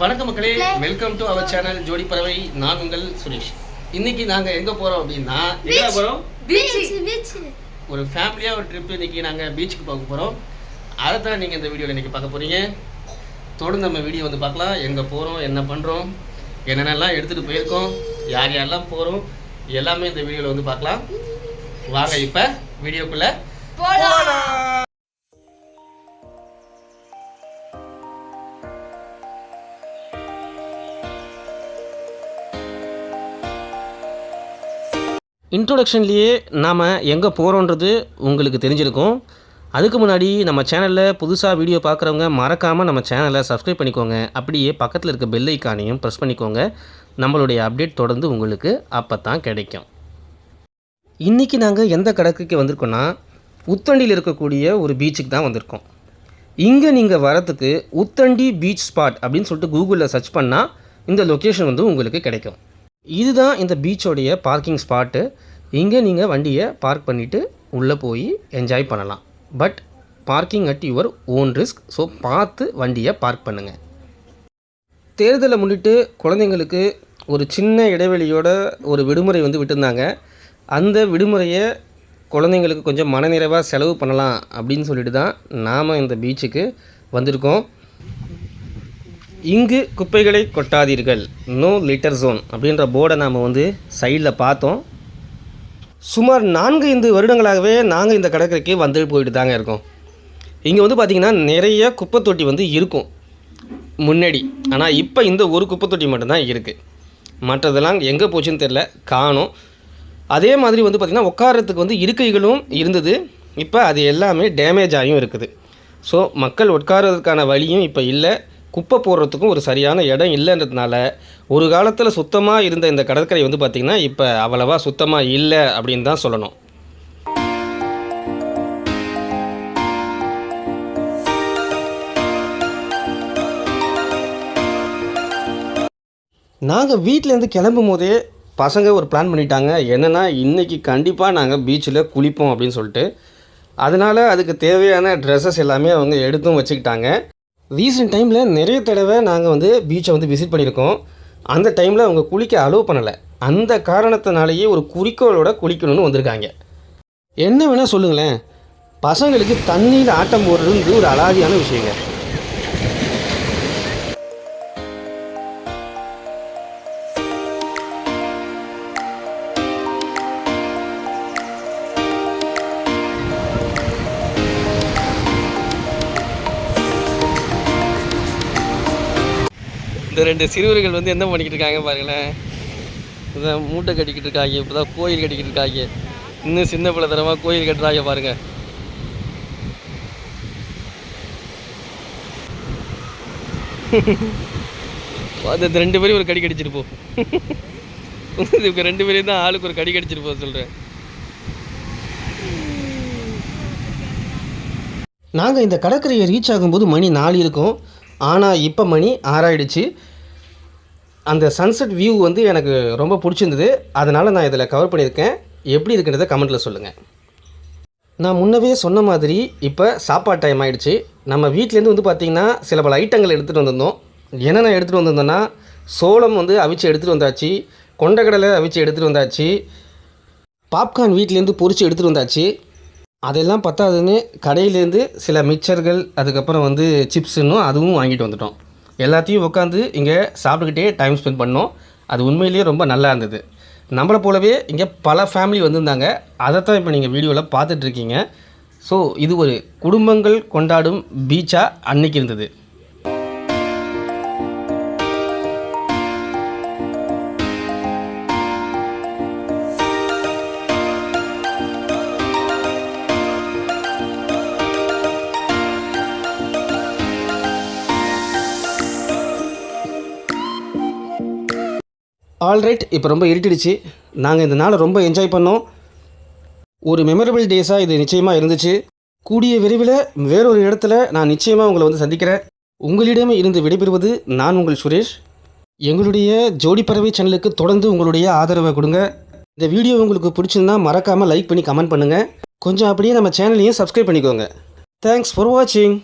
வணக்கம் மக்களே. Welcome to our channel ஜோடி பறவை நான் உங்கள் சுரேஷ். இன்னைக்கு நாங்க எங்க போறோம் அப்படின்னா எங்க போறோம்? பீச் பீச் ஒரு ஃபேமிலியா ஒரு ட்ரிப் இன்னைக்கு நாங்க பீச்சுக்கு பார்க்க போறோம். அதை தான் நீங்க இந்த வீடியோல இன்னைக்கு பார்க்க போறீங்க. தொடர்ந்து நம்ம வீடியோ வந்து பார்க்கலாம். எங்க போறோம் என்ன பண்றோம் என்னென்னலாம் எடுத்துட்டு போயிருக்கோம் யார் யாரெல்லாம் போறோம் எல்லாமே இந்த வீடியோல வந்து பார்க்கலாம். வாங்க இப்ப வீடியோக்குள்ள போலாம். இன்ட்ரொடக்ஷன்லேயே நாம் எங்கே போகிறோன்றது உங்களுக்கு தெரிஞ்சிருக்கும். அதுக்கு முன்னாடி நம்ம சேனலில் புதுசாக வீடியோ பார்க்குறவங்க மறக்காமல் நம்ம சேனலை சப்ஸ்கிரைப் பண்ணிக்கோங்க. அப்படியே பக்கத்தில் இருக்க பெல் ஐக்கானையும் ப்ரெஸ் பண்ணிக்கோங்க. நம்மளுடைய அப்டேட் தொடர்ந்து உங்களுக்கு அப்போ தான் கிடைக்கும். இன்றைக்கி நாங்கள் எந்த கடற்கரைக்கு வந்திருக்கோன்னா உத்தண்டியில் இருக்கக்கூடிய ஒரு பீச்சுக்கு தான் வந்திருக்கோம். இங்கே நீங்கள் வரத்துக்கு உத்தண்டி பீச் ஸ்பாட் அப்படின்னு சொல்லிட்டு கூகுளில் சர்ச் பண்ணால் இந்த லொக்கேஷன் வந்து உங்களுக்கு கிடைக்கும். இதுதான் இந்த பீச்சோடைய பார்க்கிங் ஸ்பாட்டு. இங்கே நீங்கள் வண்டியை பார்க் பண்ணிவிட்டு உள்ளே போய் என்ஜாய் பண்ணலாம். But parking at your own risk. So பார்த்து வண்டியை பார்க் பண்ணுங்கள் தேர்தலை முன்னிட்டு குழந்தைங்களுக்கு ஒரு சின்ன இடைவெளியோட ஒரு விடுமுறை வந்து விட்டுருந்தாங்க. அந்த விடுமுறையை குழந்தைங்களுக்கு கொஞ்சம் மனநிறைவாக செலவு பண்ணலாம் அப்படின்னு சொல்லிட்டு தான் நாம் இந்த பீச்சுக்கு வந்திருக்கோம். இங்கு குப்பைகளை கொட்டாதீர்கள். நோ லிட்டர் ஜோன் அப்படின்ற போர்டை நாம் வந்து சைடில் பார்த்தோம். சுமார் நான்கு ஐந்து வருடங்களாகவே நாங்கள் இந்த கடற்கரைக்கு வந்து போயிட்டு தாங்க இருக்கோம். இங்கே வந்து பார்த்திங்கன்னா நிறைய குப்பை தொட்டி வந்து இருக்கும். முன்னாடி. ஆனால் இப்போ இந்த ஒரு குப்பை தொட்டி மட்டும்தான் இருக்குது மற்றதெல்லாம் எங்கே போச்சுன்னு தெரில காணும். அதே மாதிரி வந்து பார்த்திங்கன்னா உட்காரத்துக்கு வந்து இருக்கைகளும் இருந்தது. இப்போ அது எல்லாமே டேமேஜ் ஆகியும் இருக்குது. ஸோ மக்கள் உட்காரதுக்கான வழியும் இப்போ இல்லை. குப்பை போடுறதுக்கும் ஒரு சரியான இடம் இல்லைன்றதுனால ஒரு காலத்தில் சுத்தமாக இருந்த இந்த கடற்கரை வந்து பார்த்திங்கன்னா இப்போ அவ்வளவா சுத்தமாக இல்லை அப்படின்னு தான் சொல்லணும். நாங்கள் வீட்டிலேருந்து கிளம்பும் போதே பசங்க ஒரு பிளான் பண்ணிட்டாங்க. என்னென்னா இன்றைக்கி கண்டிப்பாக நாங்கள் பீச்சில் குளிப்போம் அப்படின்னு சொல்லிட்டு. அதனால் அதுக்கு தேவையான ட்ரெஸ்ஸஸ் எல்லாமே அவங்க எடுத்தும் வச்சுக்கிட்டாங்க. ரீசெண்ட் டைமில் நிறைய தடவை நாங்கள் வந்து பீச்சை வந்து விசிட் பண்ணியிருக்கோம். அந்த டைமில் அவங்க குளிக்க அலோவ் பண்ணலை. அந்த காரணத்தினாலேயே ஒரு குறிக்கோளோட குளிக்கணும்னு வந்திருக்காங்க. என்ன வேணால் சொல்லுங்களேன். பசங்களுக்கு தண்ணியில் ஆட்டம் போடுறது ஒரு அலாதியான விஷயங்க. இந்த ரெண்டு சிறுவர்கள் வந்து என்ன பண்ணிக்கிட்டு இருக்காங்க பாருங்களேன். இதான் மூட்டை கட்டிக்கிட்டு இருக்காங்க இப்போ தான் கோயில் கட்டிக்கிட்டு இருக்காங்க. இன்னும் சின்ன பிள்ளை தரமாக கோயில் கட்டுறாங்க பாருங்கள் அந்த ரெண்டு பேரும் ஒரு கடி கடிச்சிருப்போம் இப்போ இவங்க ரெண்டு பேரையும் தான் ஆளுக்கு ஒரு கடி கடிச்சிருப்போம் சொல்கிறேன் நாங்கள் இந்த கடற்கரையை ரீச் ஆகும்போது மணி நாலு இருக்கும். ஆனால் இப்போ மணி ஆறாயிடுச்சு. அந்த சன்செட் வியூ வந்து எனக்கு ரொம்ப பிடிச்சிருந்தது. அதனால் நான் இதில் கவர் பண்ணியிருக்கேன். எப்படி இருக்குன்றதை கமெண்ட்டில் சொல்லுங்கள் நான் முன்னவே சொன்ன மாதிரி இப்போ சாப்பாடு டைம் ஆகிடுச்சு நம்ம வீட்டிலேருந்து வந்து பார்த்திங்கன்னா சில பல ஐட்டங்கள் எடுத்துகிட்டு வந்திருந்தோம். என்னென்ன எடுத்துகிட்டு வந்திருந்தோன்னா சோளம் வந்து அவிச்சு எடுத்துகிட்டு வந்தாச்சு. கொண்டக்கடலை அவிச்சு எடுத்துகிட்டு வந்தாச்சு. பாப்கார்ன் வீட்டிலேருந்து பொரிச்சு எடுத்துகிட்டு வந்தாச்சு. அதெல்லாம் பத்தாதுன்னு கடையிலேருந்து சில மிக்சர்கள் அதுக்கப்புறம் வந்து சிப்ஸுன்னு அதுவும் வாங்கிட்டு வந்துட்டோம். எல்லாத்தையும் உட்காந்து இங்கே சாப்பிட்டுக்கிட்டே டைம் ஸ்பெண்ட் பண்ணோம். அது உண்மையிலேயே ரொம்ப நல்லா இருந்தது. நம்மளை போலவே இங்கே பல ஃபேமிலி வந்திருந்தாங்க. அதைத்தான் இப்போ நீங்கள் வீடியோவில் பார்த்துட்ருக்கீங்க ஸோ இது ஒரு குடும்பங்கள் கொண்டாடும் பீச்சாக அன்னைக்கு இருந்தது. ஆல்ரைட் இப்போ ரொம்ப இருட்டிடுச்சு. நாங்கள் இந்த நாளை ரொம்ப என்ஜாய் பண்ணோம். ஒரு மெமரபிள் டேஸாக இது நிச்சயமாக இருந்துச்சு. கூடிய விரைவில் வேறொரு இடத்துல நான் நிச்சயமாக உங்களை வந்து சந்திக்கிறேன். உங்களிடம் இருந்து விடைபெறுவது நான் உங்கள் சுரேஷ். எங்களுடைய ஜோடி பறவை சேனலுக்கு தொடர்ந்து உங்களுடைய ஆதரவை கொடுங்க. இந்த வீடியோ உங்களுக்கு பிடிச்சிருந்தா மறக்காமல் லைக் பண்ணி கமெண்ட் பண்ணுங்கள் கொஞ்சம் அப்படியே நம்ம சேனலையும் சப்ஸ்கிரைப் பண்ணிக்கோங்க. தேங்க்ஸ் ஃபார் வாட்சிங்